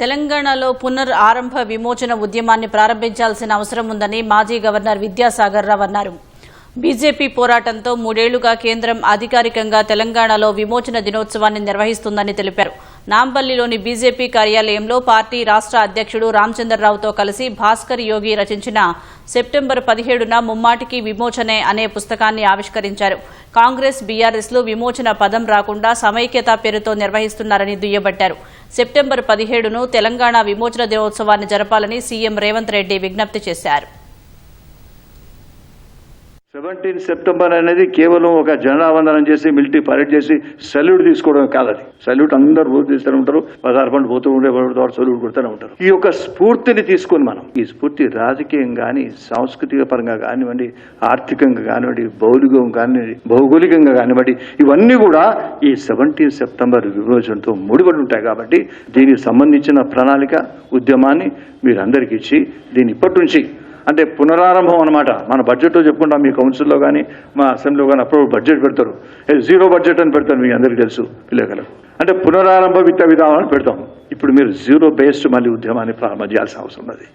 తెలంగాణలో పునర్ ఆరంభ విమోచన ఉద్యమాన్ని ప్రారంభించాల్సిన అవసరం ఉందని మాజీ గవర్నర్ విద్యాసాగర్ రావు అన్నారు. బీజేపీ పోరాటంతో మూడేళ్ళుగా కేంద్రం అధికారికంగా తెలంగాణలో విమోచన దినోత్సవాన్ని నిర్వహిస్తుందని తెలిపారు. నాంపల్లిలోని బీజేపీ కార్యాలయంలో పార్టీ రాష్ట్ర అధ్యక్షుడు రామచంద్రరావుతో కలిసి భాస్కర్ యోగి రచించిన సెప్టెంబర్ పదిహేడున ముమ్మాటికి విమోచనే అనే పుస్తకాన్ని ఆవిష్కరించారు. కాంగ్రెస్ బీఆర్ఎస్లు విమోచన పదం రాకుండా సమైక్యత పేరుతో నిర్వహిస్తున్నారని దుయ్యబట్టారు. సెప్టెంబర్ పదిహేడును తెలంగాణ విమోచన దినోత్సవాన్ని జరపాలని సీఎం రేవంత్ రెడ్డి విజ్ఞప్తి చేశారు. సెవెంటీన్ సెప్టెంబర్ అనేది కేవలం ఒక జెండావందనం చేసి మిలిటరీ పరేడ్ చేసి సల్యూట్ తీసుకోవడం కాదు అది. సల్యూట్ అందరూ రోజు తీస్తూనే ఉంటారు. పదహారు పండు పోతూ ఉండే ద్వారా సల్యూట్ కొడుతూనే ఉంటారు. ఈ యొక్క స్ఫూర్తిని తీసుకొని మనం ఈ స్ఫూర్తి రాజకీయం కానీ సాంస్కృతిక పరంగా కానివ్వండి ఆర్థికంగా కానివ్వండి భౌతికం కానివ్వండి భౌగోళికంగా కానివ్వండి ఇవన్నీ కూడా ఈ సెవెంటీన్ సెప్టెంబర్ విమోచనతో ముడిపడి ఉంటాయి కాబట్టి దీనికి సంబంధించిన ప్రణాళిక ఉద్యమాన్ని మీరు అందరికీ ఇచ్చి దీన్ని ఇప్పటి నుంచి అంటే పునరారంభం అనమాట మన బడ్జెట్లో చెప్పుకుంటాం మీ కౌన్సిల్లో కానీ మా అసెంబ్లీలో కానీ అప్పుడు బడ్జెట్ పెడతారు. జీరో బడ్జెట్ అని పెడతారు మీకు అందరికీ తెలుసు పిల్లగలరు అంటే పునరారంభ విద్యా విధానం అని పెడతాం. ఇప్పుడు మీరు జీరో బేస్డ్ మళ్ళీ ఉద్యమాన్ని ప్రారంభం చేయాల్సిన అవసరం ఉన్నది.